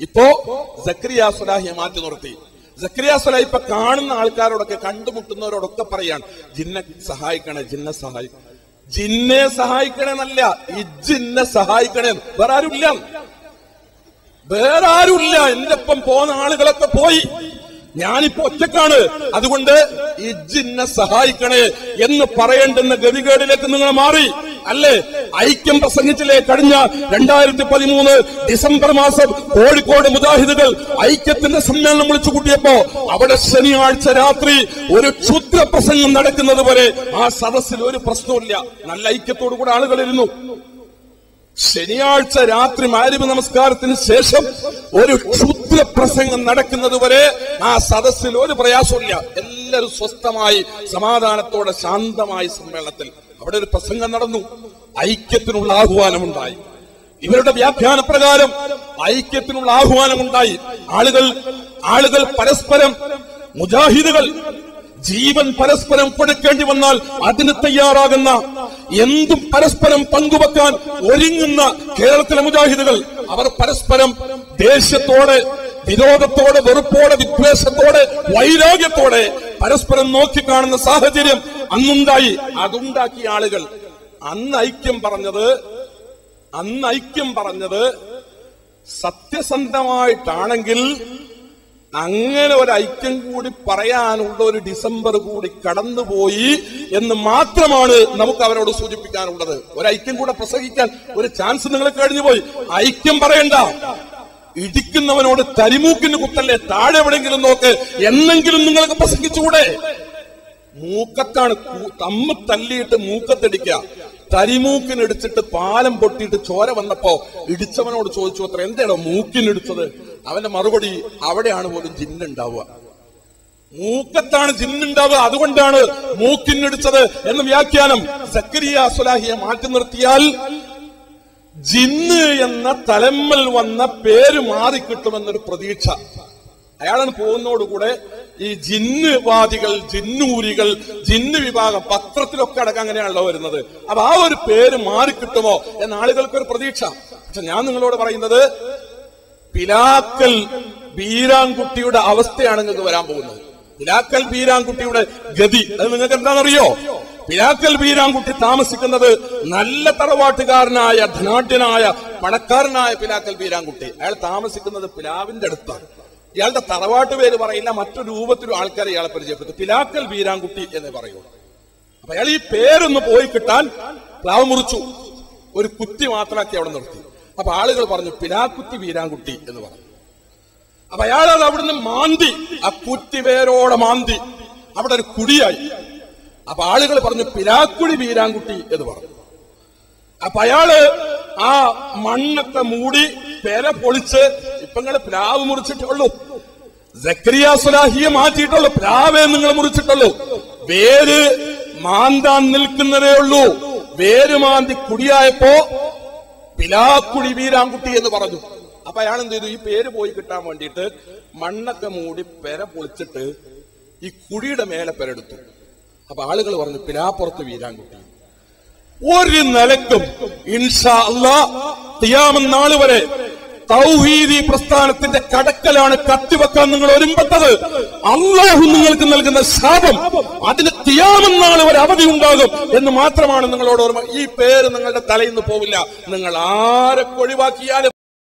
ഇപ്പോ സക്രിയ സുലാഹിയെ മാറ്റി നിർത്തി. സക്രിയ സുലാഹി ഇപ്പൊ കാണുന്ന ആൾക്കാരോടൊക്കെ കണ്ടുമുട്ടുന്നവരോടൊക്കെ പറയാണ് ജിന്നെ സഹായിക്കണേ ജിന്നെ സഹായി ജിന്നെ സഹായിക്കണേന്നല്ല ജിന്നെ സഹായിക്കണേ വേറെ ആരുമില്ല. വേറെ ആരുമില്ല. എന്റെ ഒപ്പം പോന്ന ആളുകളൊക്കെ പോയി. ഞാനിപ്പോ ഒറ്റക്കാണ്. അതുകൊണ്ട് ഈ ജിന്നെ സഹായിക്കണേ എന്ന് പറയേണ്ടുന്ന ഗതികേടിലേക്ക് നിങ്ങൾ മാറി. അല്ലേ? ഐക്യം പ്രസംഗിച്ചില്ലേ കഴിഞ്ഞ രണ്ടായിരത്തി പതിമൂന്ന് ഡിസംബർ മാസം കോഴിക്കോട് മുജാഹിദുകൾ ഐക്യത്തിന്റെ സമ്മേളനം വിളിച്ചു കൂട്ടിയപ്പോ അവിടെ ശനിയാഴ്ച രാത്രി ഒരു ക്ഷുദ്ര പ്രസംഗം നടക്കുന്നത് വരെ ആ സദസ്സിൽ ഒരു പ്രശ്നമില്ല നല്ല ഐക്യത്തോടു കൂടെ ആളുകളിരുന്നു ശനിയാഴ്ച രാത്രി മാരിബ് നമസ്കാരത്തിന് ശേഷം ഒരു ക്ഷുദ്ര പ്രസംഗം നടക്കുന്നത് വരെ ആ സദസ്സിൽ ഒരു പ്രയാസമില്ല എല്ലാവരും സ്വസ്ഥമായി സമാധാനത്തോടെ ശാന്തമായി സമ്മേളനത്തിൽ അവിടെ ഒരു പ്രസംഗം നടന്നു. ഐക്യത്തിനുള്ള ആഹ്വാനമുണ്ടായി. ഇവരുടെ വ്യാഖ്യാന പ്രകാരം ഐക്യത്തിനുള്ള ആഹ്വാനമുണ്ടായി. ആളുകൾ ആളുകൾ പരസ്പരം മുജാഹിദുകൾ ജീവൻ പരസ്പരം കൊടുക്കേണ്ടി വന്നാൽ അതിന് തയ്യാറാകുന്ന എന്തും പരസ്പരം പങ്കുവെക്കാൻ ഒരുങ്ങുന്ന കേരളത്തിലെ മുജാഹിദുകൾ അവർ പരസ്പരം ദേഷ്യത്തോടെ വിരോധത്തോടെ വെറുപ്പോടെ വിദ്വേഷത്തോടെ വൈരാഗ്യത്തോടെ പരസ്പരം നോക്കിക്കാണുന്ന സാഹചര്യം അന്നുണ്ടായി. അതുണ്ടാക്കിയ ആളുകൾ അന്ന് ഐക്യം പറഞ്ഞത് അന്ന് ഐക്യം പറഞ്ഞത് സത്യസന്ധമായിട്ടാണെങ്കിൽ അങ്ങനെ ഒരു ഐക്യം കൂടി പറയാനുള്ള ഒരു ഡിസംബർ കൂടി കടന്നുപോയി എന്ന് മാത്രമാണ് നമുക്ക് അവരോട് സൂചിപ്പിക്കാനുള്ളത്. ഒരു ഐക്യം കൂടെ പ്രസംഗിക്കാൻ ഒരു ചാൻസ് നിങ്ങൾ കഴിഞ്ഞുപോയി ഐക്യം പറയണ്ട. ഇടിക്കുന്നവനോട് തരിമൂക്കിന് കുത്തല്ലേ? താഴെ എവിടെയെങ്കിലും നോക്ക്. എന്നെങ്കിലും നിങ്ങൾക്ക് പ്രസംഗിച്ചുകൂടെ? മൂക്കത്താണ് തമ്മ് തല്ലിയിട്ട് മൂക്കത്തടിക്കുക. തരിമൂക്കിനിടിച്ചിട്ട് പാലം പൊട്ടിയിട്ട് ചോര വന്നപ്പോ ഇടിച്ചവനോട് ചോദിച്ചു അത്ര എന്താണോ മൂക്കിനെടുത്തത്? അവന്റെ മറുപടി അവിടെയാണ് പോലും ജിന്നുണ്ടാവുക. മൂക്കത്താണ് ജിന്നുണ്ടാവുക അതുകൊണ്ടാണ് മൂക്കിനെടുത്തത് എന്ന് വ്യാഖ്യാനം. സക്കരിയ സുലാഹിയെ മാറ്റി നിർത്തിയാൽ ജിന്ന് എന്ന തലമ്മൽ വന്ന പേര് മാറിക്കിട്ടുമെന്നൊരു പ്രതീക്ഷ. അയാളാണ് പോകുന്നതോടുകൂടെ ഈ ജിന്നുവാദികൾ ജിന്നൂരികൾ ജിന്ന് വിഭാഗം പത്രത്തിലൊക്കെ അടക്കം അങ്ങനെയാണല്ലോ വരുന്നത്. അപ്പൊ ആ ഒരു പേര് മാറിക്കിട്ടുമോ എന്ന ആളുകൾക്ക് ഒരു പ്രതീക്ഷ. പക്ഷെ ഞാൻ നിങ്ങളോട് പറയുന്നത് പിലാക്കൽ ബീരാൻകുട്ടിയുടെ അവസ്ഥയാണ് നിങ്ങൾക്ക് വരാൻ പോകുന്നത്. പിലാക്കൽ ബീരാൻകുട്ടിയുടെ ഗതി അത് നിങ്ങൾക്ക് എന്താണെന്നറിയോ? പിലാക്കൽ ബീരാൻകുട്ടി താമസിക്കുന്നത് നല്ല തറവാട്ടുകാരനായ ധനാഢ്യനായ പണക്കാരനായ പിലാക്കൽ ബീരാൻകുട്ടി. അയാൾ താമസിക്കുന്നത് പിലാവിന്റെ അടുത്താണ്. ഇയാളുടെ തറവാട്ട് പേര് പറയില്ല മറ്റു രൂപത്തിലും ആൾക്കാരെ ഇയാളെ പരിചയപ്പെട്ടു പിലാക്കൽ വീരാൻകുട്ടി എന്ന് പറയൂ അപ്പൊ അയാൾ ഈ പേരൊന്ന് പോയി കിട്ടാൻ പ്ലാവ് മുറിച്ചു. ഒരു കുത്തി മാത്രമാക്കി അവിടെ നിർത്തി. അപ്പൊ ആളുകൾ പറഞ്ഞു പിലാക്കുത്തി വീരാൻകുട്ടി എന്ന് പറഞ്ഞു. അപ്പൊ അയാൾ അത് അവിടുന്ന് മാന്തി ആ കുറ്റി പേരോടെ മാന്തി. അവിടെ ഒരു കുടിയായി. അപ്പൊ ആളുകൾ പറഞ്ഞു പിലാക്കുടി വീരാൻകുട്ടി എന്ന് പറഞ്ഞു. അപ്പൊ അയാൾ ആ മണ്ണൊക്കെ മൂടി പെര പൊളിച്ച് ഇപ്പൊ നിങ്ങൾ പ്ലാവ് മുറിച്ചിട്ടുള്ളൂ. സക്രിയ സുലാഹിയെ മാറ്റിയിട്ടുള്ളൂ പ്ലാവേ നിങ്ങൾ മുറിച്ചിട്ടുള്ളൂ. വേര് മാന്താൻ നിൽക്കുന്നതേ ഉള്ളൂ. വേര് മാന്തി കുടിയായപ്പോ പിലാക്കുടി വീരാൻകുട്ടി എന്ന് പറഞ്ഞു. അപ്പൊ അയാൾ എന്ത് ചെയ്തു? ഈ പേര് പോയി കിട്ടാൻ വേണ്ടിയിട്ട് മണ്ണൊക്കെ മൂടി പെര പൊളിച്ചിട്ട് ഈ കുടിയുടെ മേലെ പെരെടുത്തു അപ്പൊ ആളുകൾ പറഞ്ഞു പിലാപ്പുറത്ത് വീരാൻകുട്ടി. ഒരു നിലക്കും ഇൻഷാ അല്ലാ തിയാമെന്ന നാൾ വരെ തൗഹീദി പ്രസ്ഥാനത്തിന്റെ കടക്കലാണ് കത്തിവെക്കാൻ നിങ്ങൾ ഒരുമ്പെട്ടത്. അള്ളാഹു നിങ്ങൾക്ക് നൽകുന്ന ശാപം അതിന് തിയാമെന്നാൾ ഒരു അവധി ഉണ്ടാകും എന്ന് മാത്രമാണ് നിങ്ങളോട് ഓർമ്മ. ഈ പേര് നിങ്ങളുടെ തലയിൽ നിന്ന് പോവില്ല. നിങ്ങൾ ആരൊക്കെ ഒഴിവാക്കിയാലും